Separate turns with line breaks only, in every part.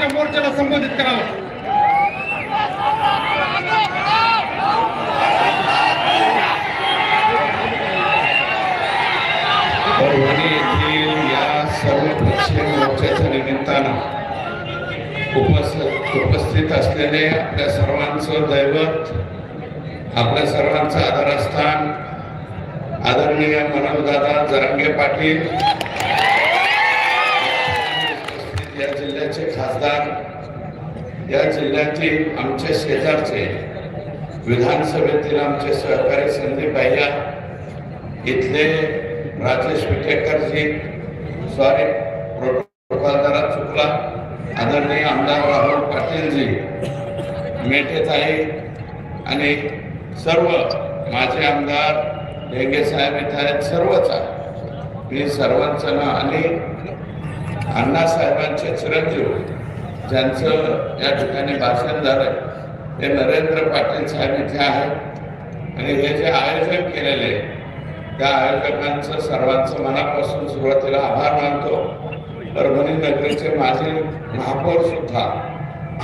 समाजाच्या मोर्चाला संबोधित करावं.
परभणी येथील या सर्व मोर्चाच्या निमित्तानं उपस्थित उपस्थित असलेले आपल्या सर्वांचं दैवत आपल्या सर्वांचं आधारस्थान आदरणीय मनोजदादा जरांगे पाटील या जिल्ह्याचे खासदार या जिल्ह्यातील आमचे शेजारचे विधानसभेतील आमचे सहकारी संदीप भैया इथले राजेश विटेकरजी सॉरी प्रोटोकॉलदारा चुकला. आदरणीय आमदार राहुल पाटीलजी मेटेताई आणि सर्व माझे आमदार ढेंगे साहेब इथं आहेत सर्वच आहे मी सर्वांचं ना आणि अण्णासाहेबांचे चिरंजीव ज्यांचं या ठिकाणी भाषण झालंय ते नरेंद्र पाटील साहेब इथे आहेत. आणि हे जे आयोजन केलेले आहे, त्या आयोजकांचं सर्वांचं मनापासून सुरुवातीला आभार मानतो. परभणी नगरीचे माजी महापौर सुद्धा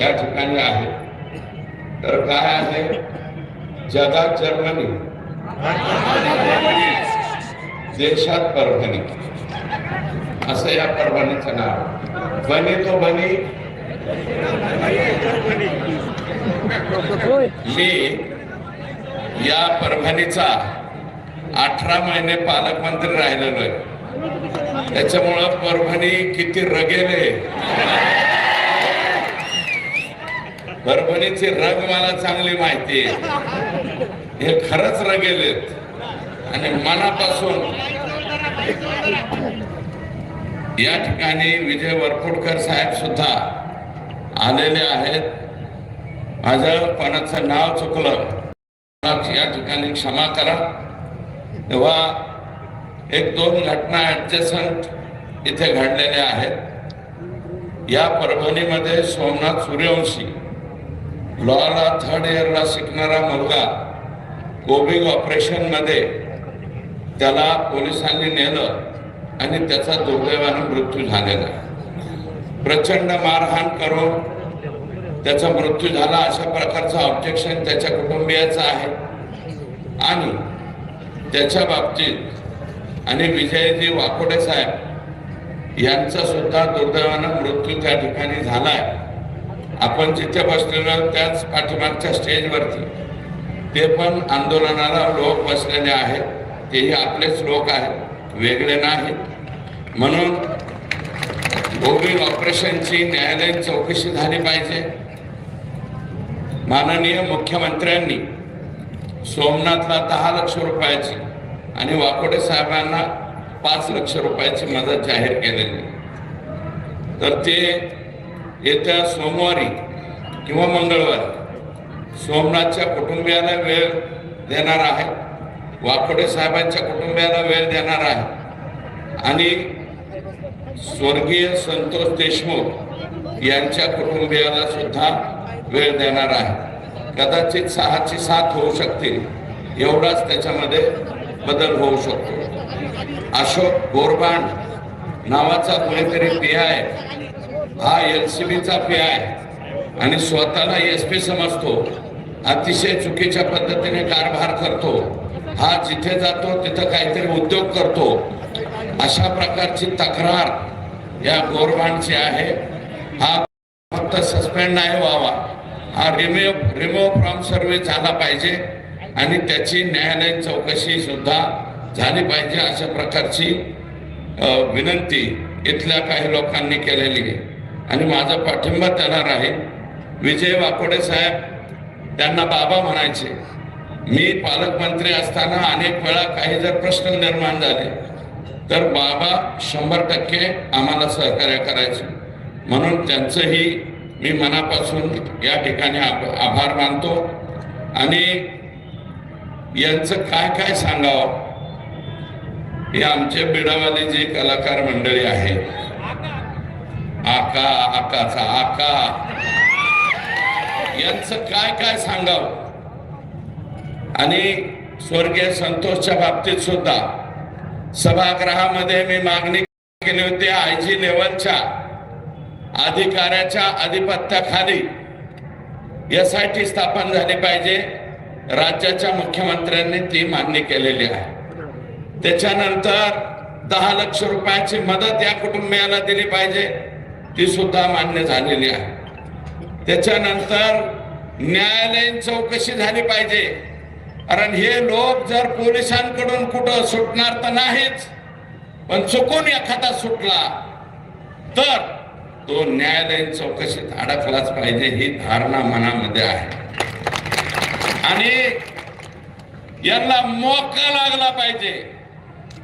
या ठिकाणी आहे तर काय आहे? जगात जर्मनी. देशात परभणी. असं या परभणीचं नाव. बनी तो बनी. मी या परभणीचा अठरा महिने पालकमंत्री राहिलेलो आहे. त्याच्यामुळं परभणी किती रगेले परभणीची रग मला चांगली माहिती आहे. हे खरंच रगेलेत आणि मनापासून या ठिकाणी विजय वरपुडकर साहेब सुद्धा आलेले आहेत. माझं कोणाचं नाव चुकलं. या ठिकाणी क्षमा करा. तेव्हा एक दोन घटना ऍडजस्टंट इथे घडलेल्या आहेत. या परभणीमध्ये सोमनाथ सूर्यवंशी लॉला थर्ड इयरला शिकणारा मुलगा कोविड ऑपरेशनमध्ये त्याला पोलिसांनी नेलं. आणि त्याचा दुर्दैवाने मृत्यू झालेला प्रचंड मारहाण करून त्याचा मृत्यू झाला अशा प्रकारचं ऑब्जेक्शन त्याच्या कुटुंबियाचं आहे. आणि त्याच्या बाबतीत आणि विजयजी वाकोडे साहेब यांचा सुद्धा दुर्दैवानं मृत्यू त्या ठिकाणी झालाय. आपण जिथे बसलेलो त्याच पाठीमागच्या स्टेजवरती ते पण आंदोलनाला लोक बसलेले आहेत. तेही आपलेच लोक आहेत. वेगळे नाहीत म्हणून कोविड ऑपरेशनची न्यायालयीन चौकशी झाली पाहिजे. माननीय मुख्यमंत्र्यांनी सोमनाथला दहा लक्ष रुपयाची आणि वाकोडे साहेबांना पाच लक्ष रुपयाची मदत जाहीर केलेली. तर ते येत्या सोमवारी किंवा मंगळवारी सोमनाथच्या कुटुंबियाला वेळ देणार आहे वाकोडे साहेबांच्या कुटुंबियाला वेळ देणार आहे. आणि स्वर्गीय संतोष देशमुख यांच्या कुटुंबियाला सुद्धा वेळ देणार आहे. कदाचित सहाची साथ होऊ शकते एवढाच त्याच्यामध्ये बदल होऊ शकतो. अशोक गोरबांड नावाचा कोणीतरी पी आय हा एल सी बीचा पी आय आणि स्वतःला एस पी समजतो. अतिशय चुकीच्या पद्धतीने कारभार करतो. हा जिथे जातो तिथं काहीतरी उद्योग करतो. अशा प्रकारची तक्रार या गोरबांची आहे. हा फक्त सस्पेंड नाही व्हावा. हा रिमूव्ह रिमूव्ह फ्रॉम सर्व्हिस झाला पाहिजे आणि त्याची न्यायालयीन चौकशी सुद्धा झाली पाहिजे अशा प्रकारची विनंती इथल्या काही लोकांनी केलेली आहे. आणि माझा पाठिंबा त्याला राहील विजय वाकोडे साहेब त्यांना बाबा म्हणायचे मी पालकमंत्री असताना अनेक वेळा काही जर प्रश्न निर्माण झाले तर बाबा शंभर टक्के आम्हाला सहकार्य करायचे. म्हणून त्यांचंही मी मनापासून या ठिकाणी आभ- आभार मानतो. आणि यांचं काय काय सांगावं? हे आमचे बिडावाले जे कलाकार मंडळी आहे. आका आकाचा आका. यांचं काय काय सांगावं? आणि स्वर्गीय संतोषच्या बाबतीत सुद्धा सभागृहामध्ये मी मागणी केली होती आय जी लेवलच्या अधिकाऱ्याच्या आधिपत्याखाली एस आय टी स्थापन झाली पाहिजे. राज्याच्या मुख्यमंत्र्यांनी ती मागणी केलेली आहे. त्याच्यानंतर दहा लक्ष रुपयाची मदत या कुटुंबियाला दिली पाहिजे. ती सुद्धा मान्य झालेली आहे. त्याच्यानंतर न्यायालयीन चौकशी झाली पाहिजे. कारण हे लोक जर पोलिसांकडून कुठं सुटणार तर नाहीच पण चुकून एखादा सुटला तर तो न्यायालयीन चौकशीत अडकलाच पाहिजे ही धारणा मनामध्ये आहे. आणि यांना मोका लागला पाहिजे.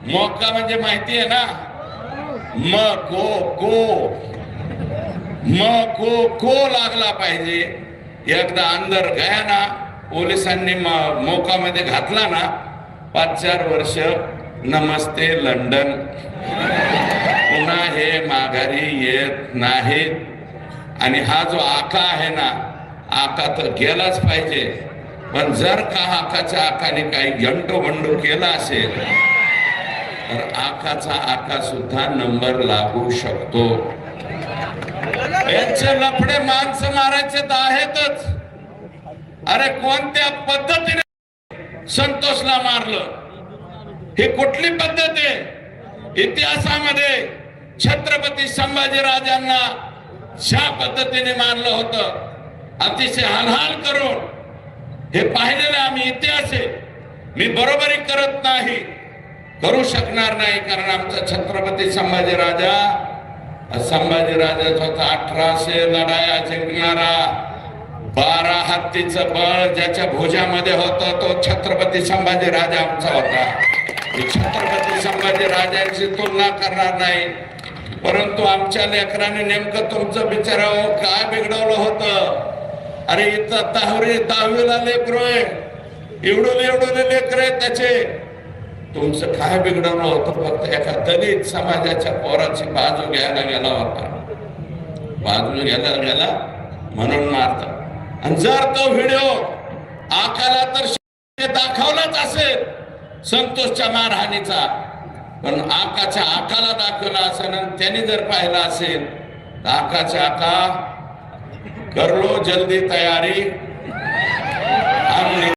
मोका म्हणजे माहिती आहे ना? म को को म को को लागला पाहिजे. एकदा अंदर गया ना पोलिसांनी म- मोकामध्ये घातला ना पाच चार वर्ष नमस्ते लंडन. पुन्हा हे माघारी येत नाहीत. आणि हा जो आका आहे ना आका तर गेलाच पाहिजे. पण जर का आकाच्या आकाने काही घंटो भंडू केला असेल तर आकाचा आका सुद्धा नंबर लागू शकतो. यांचे लफडे माणसं मारायचे तर आहेतच. अरे कोणत्या पद्धतीने संतोषला मारलं? ही कुठली पद्धत आहे? इतिहासामध्ये छत्रपती संभाजीराजांना ज्या पद्धतीने मारलं होतं. अतिशय हलहाल करून. हे पाहिलेलं आम्ही इतिहास आहे. मी बरोबरी करत नाही. करू शकणार नाही कारण आमचा छत्रपती संभाजी राजा संभाजी राजाचा होता अठराशे लढाया जिंकणारा बारा हत्तीचं बळ ज्याच्या भुजामध्ये होतं तो छत्रपती संभाजी राजा आमचा होता. छत्रपती संभाजी राजांची तुलना करणार नाही. परंतु आमच्या लेकराने नेमकं तुमचं बिचारावं हो, काय बिघडवलं होतं? अरे इथं दहावी दहावीला लेकर आहे एवढं एवढं लेकर आहे त्याचे. तुमचं काय बिघडवलं होतं? फक्त एका दलित समाजाच्या पोराची बाजू घ्यायला गेला होता. बाजू घ्यायला गेला म्हणून मारतात. आणि जर तो व्हिडिओ आकाला तर दाखवलाच असेल संतोषच्या मारहाणीचा. पण आकाच्या आकाला दाखवला असेल आणि त्याने जर पाहिला असेल तर आकाच्या आका करलो जल्दी तयारी.